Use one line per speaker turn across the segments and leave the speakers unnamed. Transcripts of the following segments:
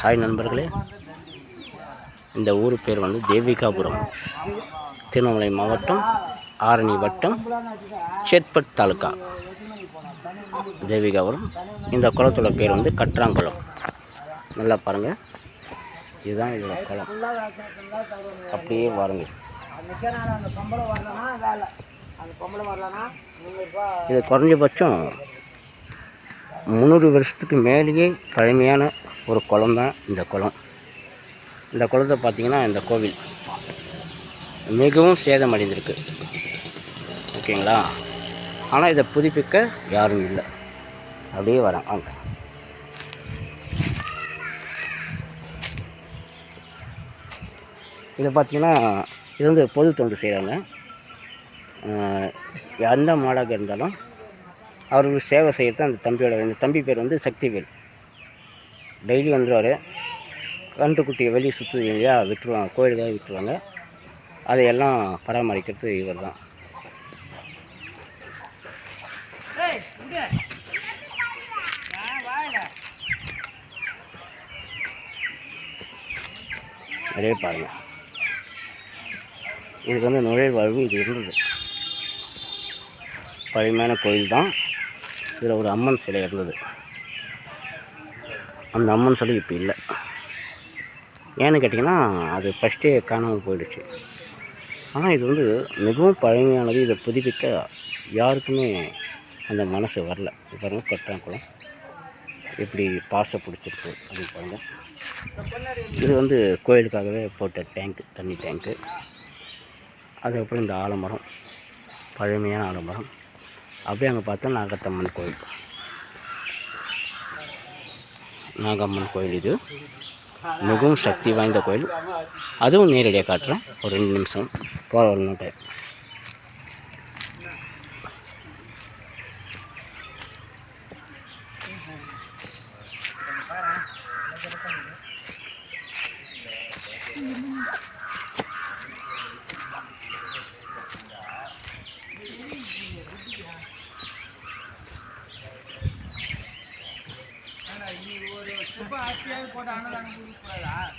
Hi நண்பர்களே. இந்த ஊர் பேர் வந்து தேவிகாபுரம். திருவண்ணாமலை மாவட்டம் ஆரணி வட்டம் சேத்பட் தாலுக்கா தேவிகாபுரம். இந்த குளத்தோட பேர் வந்து கற்றாங்குளம். நல்லா பாருங்கள் இதுதான் இதோட குளம். அப்படியே வாருங்க. இது குறைஞ்சபட்சம் முந்நூறு வருஷத்துக்கு மேலேயே பழமையான ஒரு குளம் தான் இந்த குளம். இந்த குளத்தை பார்த்திங்கன்னா இந்த கோவில். மிகவும் சேதமடைந்திருக்கு. ஓகேங்களா? ஆனால் இதை புதுப்பிக்க யாரும் இல்லை. அப்படியே வரேன். வாங்க. இதை பார்த்திங்கன்னா இது வந்து பொது தொண்டு செய்கிறாங்க எந்த மாடாக இருந்தாலும் அவருக்கு சேவை செய்கிறது அந்த தம்பியோட இந்த தம்பி பேர் வந்து சக்திவேல். டெய்லி வந்துடுவார் கன்றுக்குட்டியை வெளியே சுற்றுது இல்லையா விட்டுருவாங்க கோயிலுக்காக விட்டுருவாங்க. அதையெல்லாம் பராமரிக்கிறது இவர் தான் அதே பாருங்கள் இதுக்கு வந்து நுழைவாழ்வு இது இருந்தது. பழமையான கோயில் தான் இதில் ஒரு அம்மன் சிலை இருந்தது. அந்த அம்மன் சிலை இப்போ இல்லை. ஏன்னு கேட்டிங்கன்னா அது ஃபஸ்ட்டே காணாமல் போயிடுச்சு. ஆனால் இது வந்து மிகவும் பழமையானது. இதை புதுப்பிக்க யாருக்குமே அந்த மனசு வரல. இது பாருங்க கட்டாங்குளம் எப்படி பாசை பிடிச்சிருக்கு அப்படின்னு பாருங்கள் இது வந்து கோயிலுக்காகவே போட்ட டேங்க்கு தண்ணி டேங்க்கு அதுக்கப்புறம் இந்த ஆலமரம் பழமையான ஆலமரம். அப்படியே அங்கே பார்த்தா நாகத்தம்மன் கோயில். நாகம்மன் கோயில் இது. மிகவும் சக்தி வாய்ந்த கோயில். அதுவும் நேரடியாக காட்டுறேன் ஒரு ரெண்டு நிமிஷம். போகிற Thank you.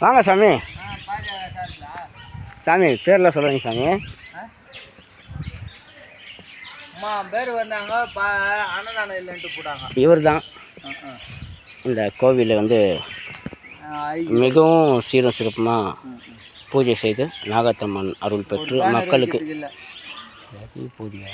வாங்க சாமி. சாமி பேர்லாம் சொல்லுங்க சாமி.
அம்மா பேர் வந்தாங்க அன்னதானம் இல்லைன்ட்டு போட்டாங்க.
இவர் தான் இந்த கோவிலில் வந்து மிகவும் சீரும் சிறப்புமாக பூஜை செய்து நாகத்தம்மன் அருள் பெற்று மக்களுக்கு பூஜையா?